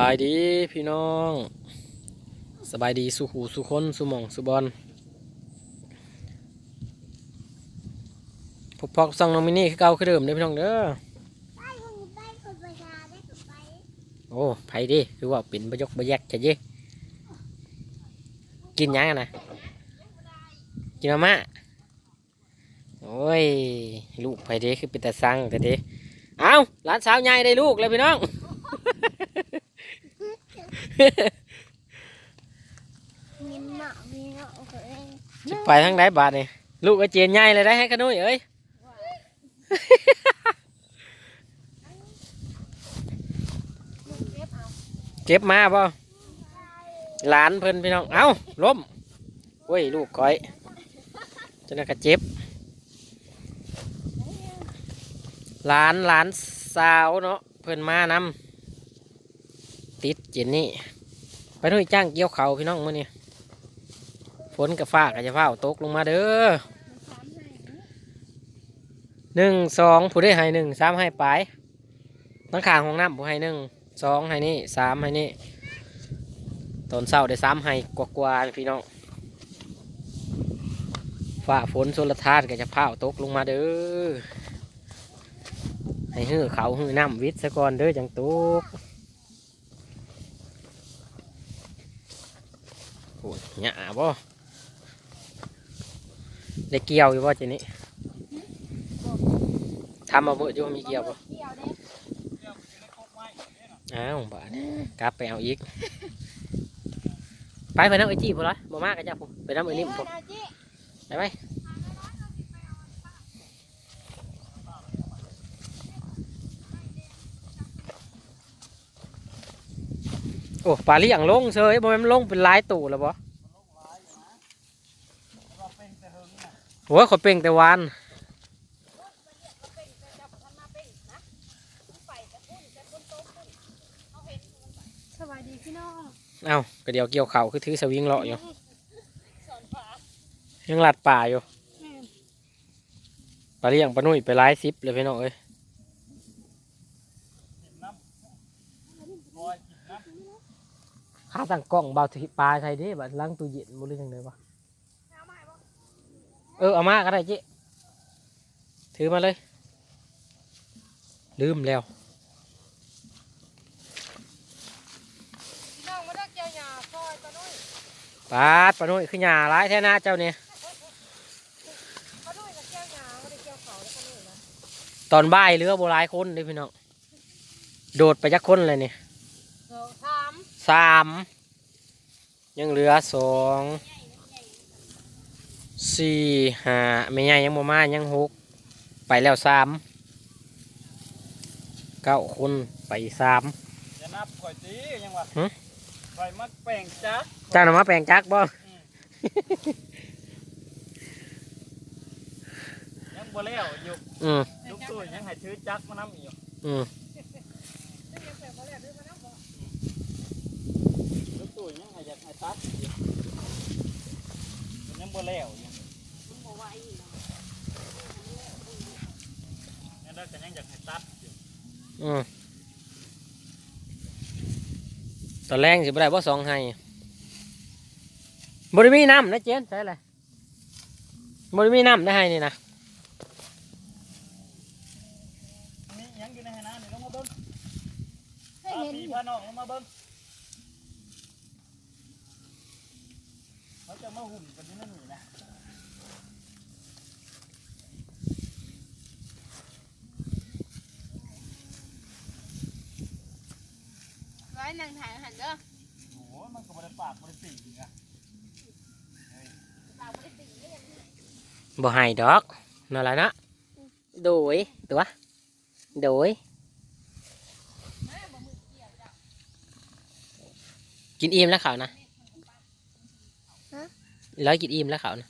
บายดีพี่น้อง สบายดีสุขูสุคนสุมองสุบอลพบพอกซองน้องมินี่คือเก่าคือเดิมเด้อพี่น้องเด้อไปคนไปคนประชาได้ก็ไปโอ้ไผดิคือว่าเป็นบะยกบะแยกจะเย่กินยังนะกินมาม่าโอ้ยลูกไผด้คือเป็นตาสั่งแต่ด้เอาหลานสาวใหญ่ได้ลูกแล้วพี่น้อง มีหมามีเนาะไปทางไหนบาทนี่ลูกก็เจียนใหญ่เลยได้ให้ขนุยเอ้ยเจ็บมาป่หลานเพิ่นพี่น้อง เอ้าล้มโอ้ยลูกก้อยจะน่าก็เจ็บหลานหลานสาวเนาะเพิ่นมานำ ติดเจนนี่ไปหนุ่ยจ้างเกี่ยวเขาพี่น้องมื้อนี้ฝนกับฟ้าก็จะฟ้าตกลงมาเด้อหนึ่งสองผู้ได้ให้หนึ่งสามให้ปลายตั้งขางห้องน้ำผู้ให้หนึ่งสองให้นี่สามให้นี่ตอนเศร้าได้สามให้กว่ากว่าพี่น้องฝ่าฝนโซลทานก็จะพาตกลงมาเด้อให้หื้อเขาหื้อน้ำวิทย์ซะก่อนเด้อจังตกโอ้ย หยาบ่ได้เกี่ยวอยู่บ่เจนี่ทำมาเมื่ออยู่มีเกี่ยวบ่อ้าวบาดกลับไปเอาอีก ไปไปน้ำไอจีพอละบ่มากกันจ้าผมไปน้ำไอนิ่มผมไปไปโอ้ปลาเลี้ยงลงเซยบ่แม่นมันลงเป็นหลายตู่แล้วบ่ โอ้ยขอยเป่งแต่วานสวัสดีพี่น้องเอ้าก็เดี๋ยวเกี่ยวเข่าวคือถือสวิงเลาะอยู่ ยังหลัดป่าอยู่ปลาเลี้ยงปลานุ่ยไปหลายซิปเลยพี่น้องเอ้ยข้าตั้งกล้องเบาถือปลาใช่เด้บัดล้างตู้เย็นบ่หรือยังไงวะ เออเอามาก็ได้เจ๊ถือมาเลย ลืมแล้วน้องมาได้เกี่ยวหญ้าซอยตะนุ้ยปาดปลานุ่ยคือหยาร้ายแท้หน้าเจ้าเนี่ยตะนุ้ยกับเกี่ยวหญ้าไม่ได้เกี่ยวเขาแล้วตะนุ้ยนะตอนบ่ายเรือโบราณคนเลยพี่น้องโดดไปจักคนเลยนี่สองสามสามยังเหลือสอง สี่ห้าไม่ใหญ่ยังบ่มายังหกไปแล้วสามเก้าคนไปสามจะนับข่อยตียังวะหึข่อยมักแป่งจักจ้างหน่อมาแปลงจักบ่ยังบ่แล้วอยู่อืมลูกตู้ยังให้ถือจักมานำอยู่อืมลูกตู้ยังให้อยากให้ตัดอยู่มันยังบ่แล้ว อยู่ยังได้แต่ยังอยากให้ตัดอยู่อืมตอนแรกสิบ่ได้บ่สองให้บ่ได้มีน้ำนะเจนใช่เลยบ่ได้มีน้ำได้ให้นี่นะนี่ยังอยู่ในให้น้ำนี่ลงมาเบิ่งให้พาเห็นพี่พาน้องลงมาเบิ่งเขาจะมาหุ่มกันที่นั่นนี่ นะไว้นางถ่ายหันเด้อโอ้โหมันก็บ่ได้ปากบ่ได้ปีกอีกอะสาวไม่ได้ตีเลยบ่ให้ดอกนั่นแหละนะโดยตัวโดยกินอิ่มแล้วเขานะร้อยกินอิ่มแล้วเขานะ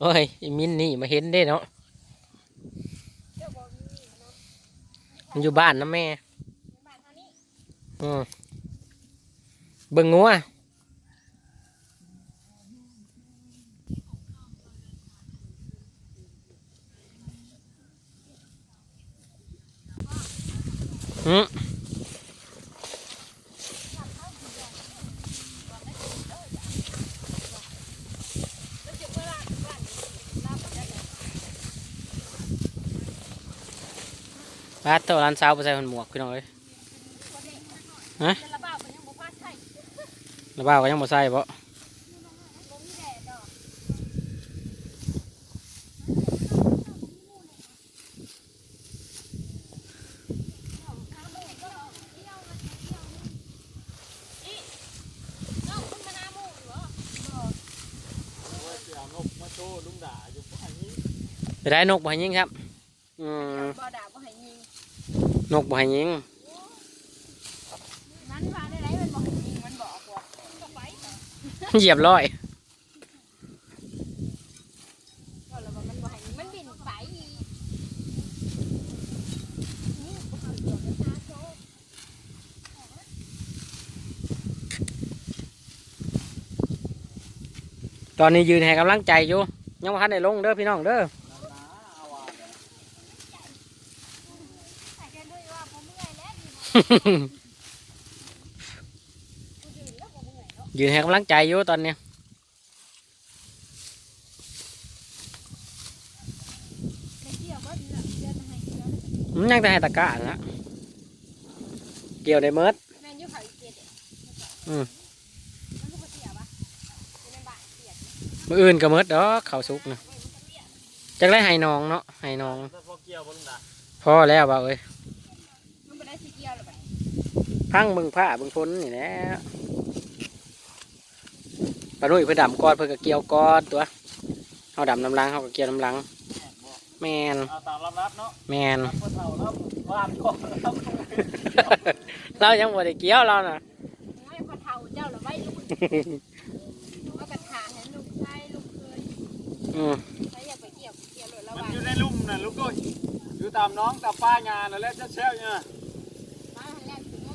โอ้ยไอ้มินนี่มาเห็นได้เนาะ มันอยู่บ้านนะแม่อืมเบิ่งงัวหืม บาดเท่าร้านสาวไปใส่คนหมวกพี่น้องเอ้ย จะระบาดมันยังบ่พลาดใช่ แล้วบ้าวก็ยังบ่ใส่บ่ บ่มีแดดดอกน้องคุณมานาหมู่เหรอ ว่าจะเอานกมาโชว์ลุงด่าอยู่พวกอันนี้ ไปได้นกบ่ให้ยิงครับอืม บ่ด่าบ่ให้ยิง นกบ่ให้ยิง มันว่าได้ไรมันบ่ให้ยิงมันบอกว่าก็ไปเถอะ เหยียบร้อย ก็แล้วว่ามันบ่ให้ยิงมันบินไปอีกนี่บ่ให้เดี๋ยวจะตาโชว์ ตอนนี้ยืนให้กำลังใจอยู่ยังบ่ทันได้ลงเด้อพี่น้องเด้อ ยืนแล้วผมเมื่อยแล้ว ยืนให้กำลังใจอยู่ตอนนี้ ไปเที่ยวบ่ดีละเดือนให้เที่ยว มันยังแต่ให้ตะกร้านะเกี่ยวได้เมิด แม่นอยู่เขาอีกเจ็ดเด้ อืม มันก็บ่เที่ยวปะอยู่ในบ้านเที่ยว มืออื่นก็เมิดดอกข้าวสุกนะจักได้ให้น้องเนาะให้น้อง แต่พอเกี่ยวบ่ลุงด่า พอแล้วบ่าวเอ้ย พังเบึงผ้าเบึงพ้นนี่แหละปลาดุยเพื่อดำก้อนเพื่อก็เกี่ยวก้อนตัวเอาดำน้ำลังเขาก็เกี่ยวน้ำลัง แมนเอาตามลำรับเนาะแมนรับคนเฒ่ารับว่านก่อนรับเรายังบ่ได้เกี่ยวเราน่ะน้อยพอเฒ่าเจ้าละไว้ลูกเอากระถางให้ลูกชายลูกเคยอืมใครอยากไปเที่ยวเที่ยวเลยระมันวังอยู่ในลุ่มน่ะลูกก็อยู่ตามน้องตามป้างานนั่นแหละจะแช่เนี่ย มาหันแรกถึงว่า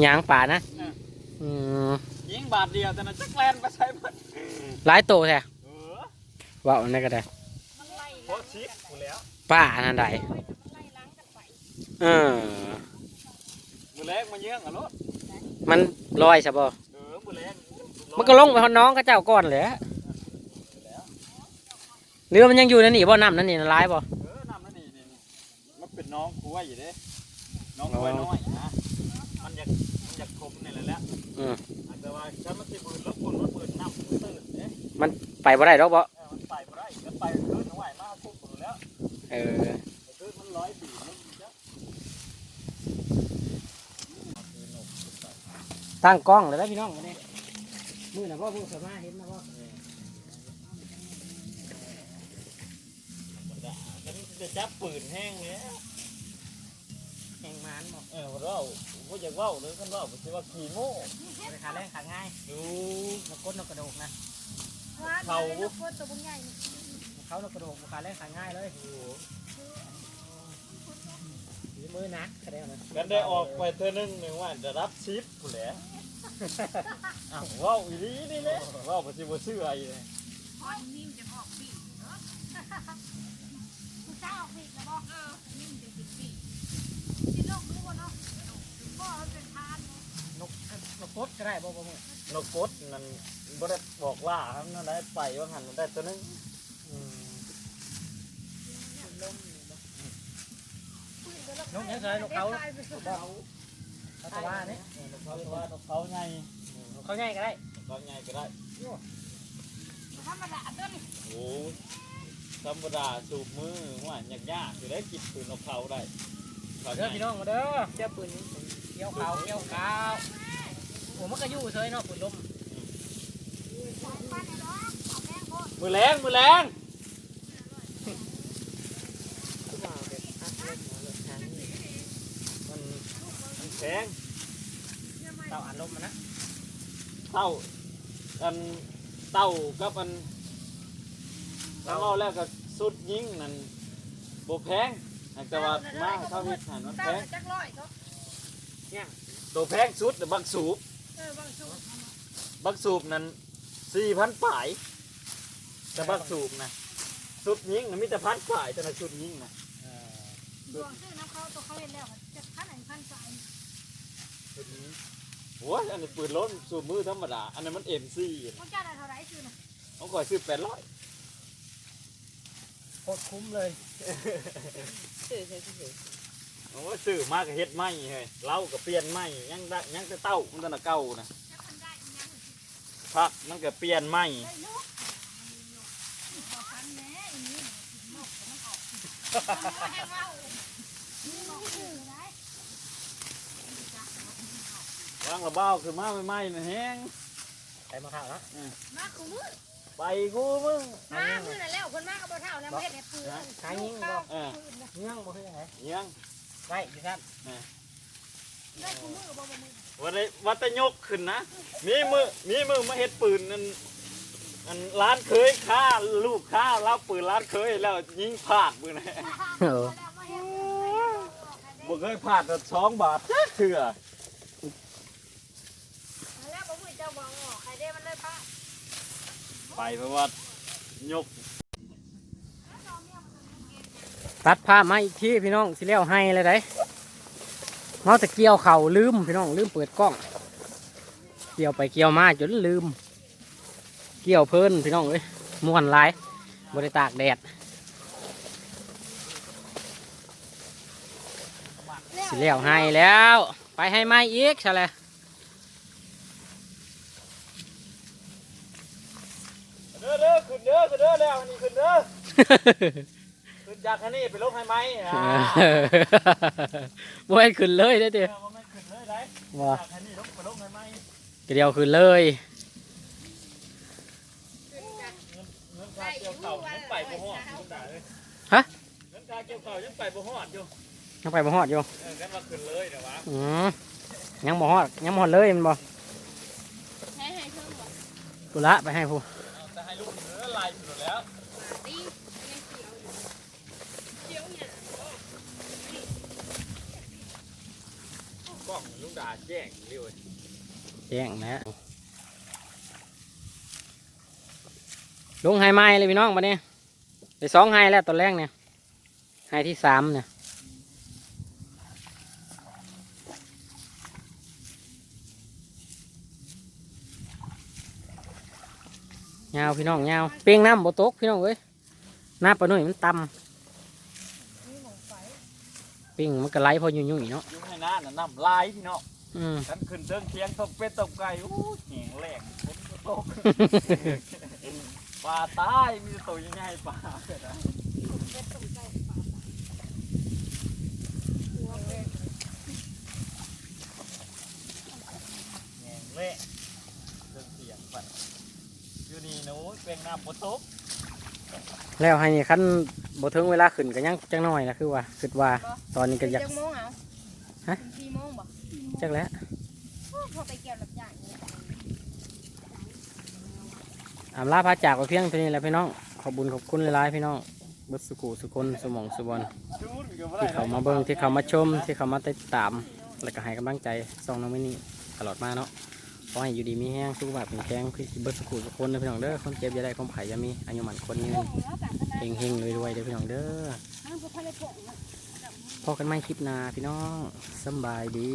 หยางป่านะอืมยิงบาทเดียวแต่น่ะจักแลนไปใช้หมดหลายโตแท้เออว่าอันนั้นก็ได้มันไล่โคตรชิปกูแล้วป้าอันนั้นใดมันไล่ล้างกันไปเออมือแรกมันเยื่องอะรถมันลอยใช่บ่เออมือแรกมันก็ลงไปหอน้องเขาเจ้าก่อนแหละหรือว่ามันยังอยู่นั่นนี่บ่น้ำนั่นนี่น่ะร้ายบ่เออน้ำนั่นนี่นี่นี่มันเป็นน้องกล้วยอยู่เด้น้องกล้วยน้อยนะ มันอยากมันอยากคมนี่แหละแหละอืมแต่ว่าฉันมันสิบืนแล้วคนมันบืนน้ำมันตื่นเด้ไปบ่ได้ดอกบ่เออมันไปบ่ได้ก็ไปคืนเอาไว้มาคุกหมดแล้วเออแต่คืนมันร้อยปีมันจะตั้งกล้องเลยนะพี่น้องวันนี้มือนะพ่อพูดสมาเห็นนะพ่อฉันจะจับปืนแห้งเนี้ย แข่งมันบอกเออเราผมอยากเว่าหรือกันว่าผมจะว่าขี่โม่บริขาแรงขาง่ายดูนกกดนกกระโดกนะเขาลูกโคตรตัวบุญใหญ่เขานกกระโดกบริขาแรงขาง่ายเลยฝีมือนักแสดงนะกันได้ออกไปเธอนึงหนึ่งว่าจะรับชิปกูแหละอ้าวเว้าวอีนี้นี่แหละเว้าวผมจะมาซื้ออะไรเลยนิ่มจะออกปีกเนาะคุณเจ้าออกปีกแล้วบอกเออนิ่มจะติดปีกที่โลกรู้ว่าเนาะพ่อมันเป็นทานนกนกกดก็ได้บ่บ่มือนกกดนั่นบ่ได้บอกว่าครับนั่นได้ไปว่าหันได้ตัวนึงอืมนกยังไงนกเขาเขาตะว่านี่เออนกเขาว่านกเขาไงนกเขาใหญ่ก็ได้นกเขาไงก็ได้ธรรมดาต้นโอ้ธรรมดาสูบมือว่าอยากยากอยู่ได้กินปืนนกเขาได้ เขาเด้อไงพี่น้องมาเด้อเจ้าปืนเกี่ยวขาวเกี่ยวขาวโอ้มันก็อยู่เฉยเนาะปืนลมมือแรงมือแรงมันมันแข็งเต่าอันลมมันนะเต้าอันเต้ากับอันแล้วเอาแล้วก็สุดยิงนั่นโบแพง แต่ว่ามาเท่านี้หันมันแพเต้างจักร้อยเขาตัวแพงสุดแต่บักสูบเออบางสูบักสูบนั้นสี่พันป่ายแต่บักสูบนะสุดยิงนะมีแต่พันป่ายแต่ละสุดยิงนะดวงซื้อน้ำเขาตัวเขาเห็นแล้วจะพันไหนพันสายโอ้ยอันนี้ปืนล้นสูบมือธรรมดาอันนั้นมันเอ็มซีพวกเจ้าได้เท่าไหร่ซื้อนะเขาคอยซื้อแปดร้อย โคตรคุ้มเลยโอ้ยซื้อมากก็เฮ็ดไหมเฮ้ยเล้าก็เปลี่ยนไหมยังได้ยังจะเต้ามันตะนะเก่านะจะพันได้อีกยังพักมันก็เปลี่ยนไหมได้ลูกพอพันแน่อีนี้นกมันออกให้ว่านี่นกซื้อได้วางระเบ้าคือมาไม่ไหมนะแห้งไปมาข่าวนะมาคู่มือ ไปกูมึงมามือนั่นแล้วคนมากับบ่เท่าแล้วเฮ็ดให้ปืนเออเงี้ยงบ่คือยังไงยังได้ดิท่านได้คู่มือบ่บ่มือวันนี้วัตยกขึ้นนะ มีมือมีมือมาเฮ็ดปืนนั่นอันร้านเคยฆ่าลูกฆ่าเล่าปืนร้านเคยแล้วยิงพลาดมือนะเออแล้วมาเฮ็ดบ่เคยพลาดแต่สองบาทเถื่อ แล้วบ่มือเจ้าบ่ออกใครได้มันเลยพา ไปเพราะว่ายก ตัดผ้ามาอีกทีพี่น้องสิเลี้ยวให้เลยได้เมาแต่เกี่ยวเข่าลืมพี่น้องลืมเปิดกล้อง เกี่ยวไปเกี่ยวมาจนลืม เกี่ยวเพลินพี่น้องเอ้ยม่วนลายบริตากแดดสิเลี้ยวให้แล้ว ไปให้ไหมอีกใช่เลย เด้อเด้อขึ้นเด้อขึ้นเด้อแล้วอันนี้ขึ้นเด้อขึ้นจากอันนี้ไปลงให้ไหมอ่าบ่ให้ขึ้นเลยได้อเอเด้ออบ่แม่นขึ้นเลยได้ว่าจากอันนี้ลงไปลงให้ไหมเดียวขึ้นเลย เงินค่าเกี่ยวเข่ายังไปบ่ฮอดคุณตาเอ้ยฮะ เงินค่าเกี่ยวเข่ายังไปบ่ฮอดอยู่ยังไปบ่ฮอดอยู่เออกันว่าขึ้นเลยเดี๋ยววะอืมยังบ่ฮอดยังบ่ฮอดเลยแมันบ่ให้ให้เพิ่มบ่กุละไปให้ผู้ หลือลายสุดแล้วตีเขียวอยู่เขียวเนี่ยกล้องลุงดาแจ้งเร็วแจ้งนะลงไฮไม้เลยพี่น้องมาเนี่ยไปสองไฮแล้วตอนแรกเนี่ยไฮที่สามเนี่ย ยาวพี่น้องยาวเปียงน้ำบ่ตกพี่น้องเอ้ยน้ำปลาหนุ่ยมันต่ำปิ้งมันก็ไหลพอยุ่ยๆเนาะยุ่งให้น้าน่ะน้ำลายพี่น้องอืมฉันขึ้นเทิงเคียงตกเป็ดตกไก่อู้แหงแหลกฝนก็ตกปลาตายมีแต่ตัวยังไงปลาเกิดอะไร เป็นตุ่มใจปลาหัวเป็น แหงแหลกเทิงเสียงปัดอยู่นี่นะโอ้ยเป็นน้ำฝนตก แล้วให้คันบ่ถึงเวลาขึ้นก็ยังจังน้อยนะคือว่าคิดว่า ตอนนี้ก็อยาก จังโมงเอาฮะสี่โมงบ่จักแล้วพอไปเกี่ยวหลับอย่างนี้อำลาพาจากไปเพียงเท่านี้แหละพี่น้อง ขอบบุญขอบคุณหลายๆพี่น้องเบิดสุกุสุคนสมองสุบอลจูดก็บ่ได้ที่เขามาเบิ่งที่เขามาชมที่เขามาติดตาม แล้วก็ให้กำลังใจส่องน้องมินี่ตลอดมาเนาะ ขอให้อยู่ดีมีแห้งสุขภาพแข็งแรงคือเบิดสุกุสุคนเด้อพี่น้องเด้อคนเจ็บอย่าได้คนไข่อย่ามีอายุหมันคนยืนเฮงเฮงๆรวยๆเด้อพี่น้องเด้อพอกันไม่คลิปหนาพี่น้องสำบายดี